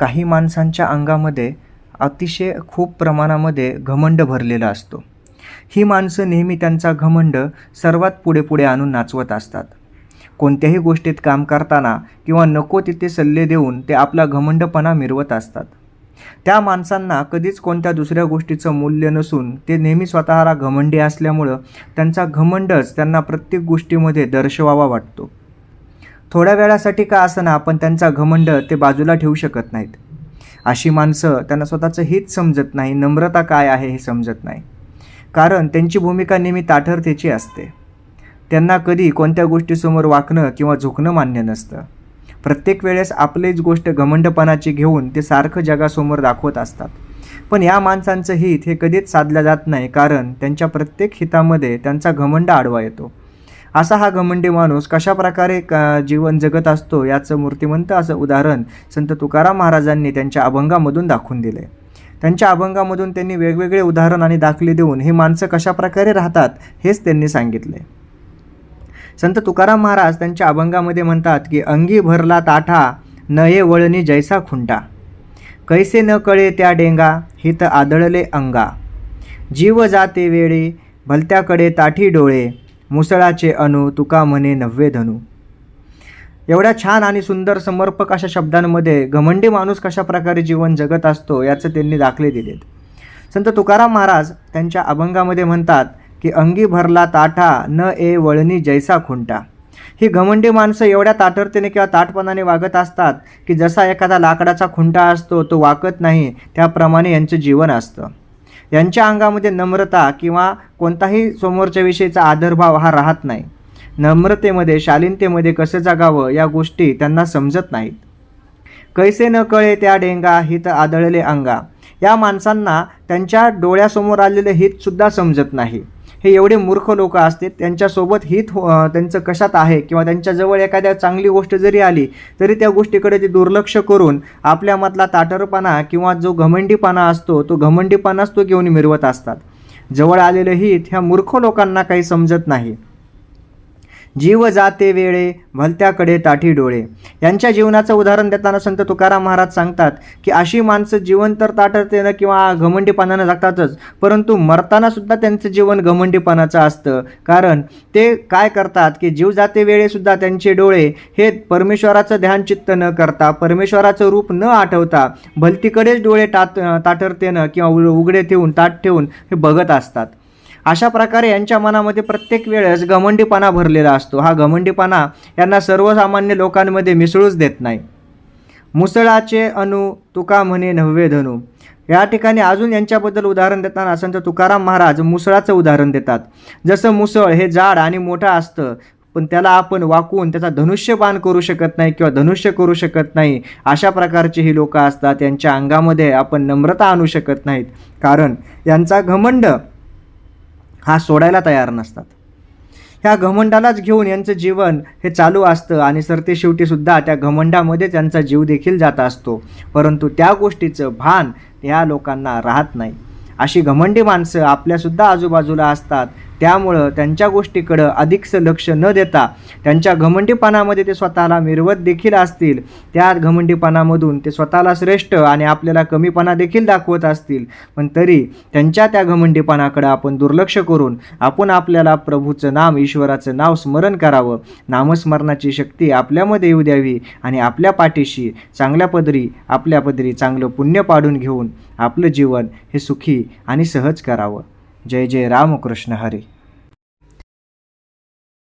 काही माणसांच्या अंगामध्ये अतिशय खूप प्रमाणामध्ये घमंड भरलेला असतो. ही माणसं नेहमी त्यांचा घमंड सर्वात पुढे पुढे आणून नाचवत असतात. कोणत्याही गोष्टीत काम करताना किंवा नको तिथे सल्ले देऊन ते आपला घमंडपणा मिरवत असतात. त्या माणसांना कधीच कोणत्या दुसऱ्या गोष्टीचं मूल्य नसून ते नेहमी स्वतःला घमंडी असल्यामुळं त्यांचा घमंडच त्यांना प्रत्येक गोष्टीमध्ये दर्शवावा वाटतो. थोड्या वेळासाठी का असना आपण त्यांचा घमंड ते बाजूला ठेवू शकत नाहीत. अशी माणसं त्यांना स्वतःचं हित समजत नाही नम्रता काय आहे हे समजत नाही. कारण त्यांची भूमिका नेहमी ताठरतेची असते. त्यांना कधी कोणत्या गोष्टीसमोर वाकणं किंवा झुकणं मान्य नसतं. प्रत्येक वेळेस आपलीच गोष्ट घमंडपणाची घेऊन ते सारखं जगासमोर दाखवत असतात. पण या माणसांचं हित हे कधीच साधलं जात नाही कारण त्यांच्या प्रत्येक हितामध्ये त्यांचा घमंड आडवा येतो. असा हा घमंडी माणूस कशा प्रकारे क जीवन जगत असतो याचं मूर्तिमंत असं उदाहरण संत तुकाराम महाराजांनी त्यांच्या अभंगामधून दाखवून दिले त्यांच्या अभंगामधून त्यांनी वेगवेगळे उदाहरण आणि दाखले देऊन ही माणसं कशा प्रकारे राहतात हेच त्यांनी सांगितले संत तुकाराम महाराज त्यांच्या अभंगामध्ये म्हणतात की अंगी भरला ताठा नये वळणी जैसा खुंटा. कैसे न कळे त्या डेंगा हित आदळले अंगा. जीव जाते वेळे भलत्याकडे ताठी डोळे. मुसळाचे अनु तुका म्हणे नव्वे धनु. एवढ्या छान आणि सुंदर समर्पक अशा शब्दांमध्ये घमंडी माणूस कशा प्रकारे जीवन जगत असतो याचे त्यांनी दाखले दिलेत. संत तुकाराम महाराज त्यांच्या अभंगामध्ये म्हणतात की अंगी भरला ताठा न ए वळणी जैसा खुंटा. ही घमंडी माणसं एवढ्या ताठरतेने किंवा ताटपणाने वागत असतात की जसा एखादा लाकडाचा खुंटा असतो तो वाकत नाही त्याप्रमाणे यांचं जीवन असतं. यांच्या अंगामध्ये नम्रता किंवा कोणताही समोरच्या विषयीचा आदरभाव हा राहत नाही. नम्रतेमध्ये शालीनतेमध्ये कसं जगावं या गोष्टी त्यांना समजत नाहीत. कैसे न कळे त्या डेंगा हित आदळले अंगा. या माणसांना त्यांच्या डोळ्यासमोर आलेले हितसुद्धा समजत नाही. हे एवढे मूर्ख लोक असतात त्यांच्यासोबत हित हो त्यांचं कशात आहे? किंवा त्यांच्याजवळ एखाद्या चांगली गोष्ट जरी आली तरी त्या गोष्टीकडे ते दुर्लक्ष करून आपल्यामधला ताटरपणा किंवा जो घमंडीपणा असतो तो घमंडीपणाच तो घेऊन मिरवत असतात. जवळ आलेलं हित ह्या मूर्ख लोकांना काही समजत नाही. जीव जाते वेळे भलत्याकडे ताठी डोळे. यांच्या जीवनाचं उदाहरण देताना संत तुकाराम महाराज सांगतात की अशी माणसं जीवन तर ताटतेनं किंवा घमंडीपणानं जगतातच परंतु मरताना सुद्धा त्यांचं जीवन घमंडीपणाचं असतं. कारण ते काय करतात की जीव जाते वेळेसुद्धा त्यांचे डोळे हे परमेश्वराचं ध्यान चित्त न करता परमेश्वराचं रूप न आठवता भलतीकडेच डोळे टात ताटरतेनं किंवा उ- उघडे ठेवून ताट ठेवून हे बघत असतात. अशा प्रकारे यांच्या मनामध्ये प्रत्येक वेळेस घमंडीपणा भरलेला असतो. हा घमंडीपणा यांना सर्वसामान्य लोकांमध्ये मिसळूच देत नाही. मुसळाचे अनु तुका म्हणे नव्हे धनु. या ठिकाणी अजून यांच्याबद्दल उदाहरण देताना संत तुकाराम महाराज मुसळाचं उदाहरण देतात. जसं मुसळ हे जाड आणि मोठं असतं पण त्याला आपण वाकून त्याचा धनुष्यबाण करू शकत नाही किंवा धनुष्य करू शकत नाही अशा प्रकारची ही लोकं असतात. यांच्या अंगामध्ये आपण नम्रता आणू शकत नाहीत. कारण यांचा घमंड हा सोडायला तयार नसतात. ह्या घमंडालाच घेऊन यांचं जीवन हे चालू असतं आणि सरते शेवटीसुद्धा त्या घमंडामध्ये त्यांचा जीव देखील जात असतो. परंतु त्या गोष्टीचं भान ह्या लोकांना राहत नाही. अशी घमंडी माणसं आपल्यासुद्धा आजूबाजूला असतात. त्यामुळं त्यांच्या गोष्टीकडं अधिकचं लक्ष न देता त्यांच्या घमंडीपणामध्ये ते स्वतःला मिरवत देखील असतील. त्या घमंडीपणामधून ते स्वतःला श्रेष्ठ आणि आपल्याला कमीपणा देखील दाखवत असतील. पण तरी त्यांच्या त्या घमंडीपणाकडं आपण दुर्लक्ष करून आपण आपल्याला प्रभूचं नाम ईश्वराचं नाव स्मरण करावं. नामस्मरणाची शक्ती आपल्यामध्ये येऊ द्यावी आणि आपल्या पाठीशी चांगल्या पदरी आपल्या पदरी चांगलं पुण्य पाडून घेऊन आपलं जीवन हे सुखी आणि सहज करावं. जय जय रामकृष्ण हरी.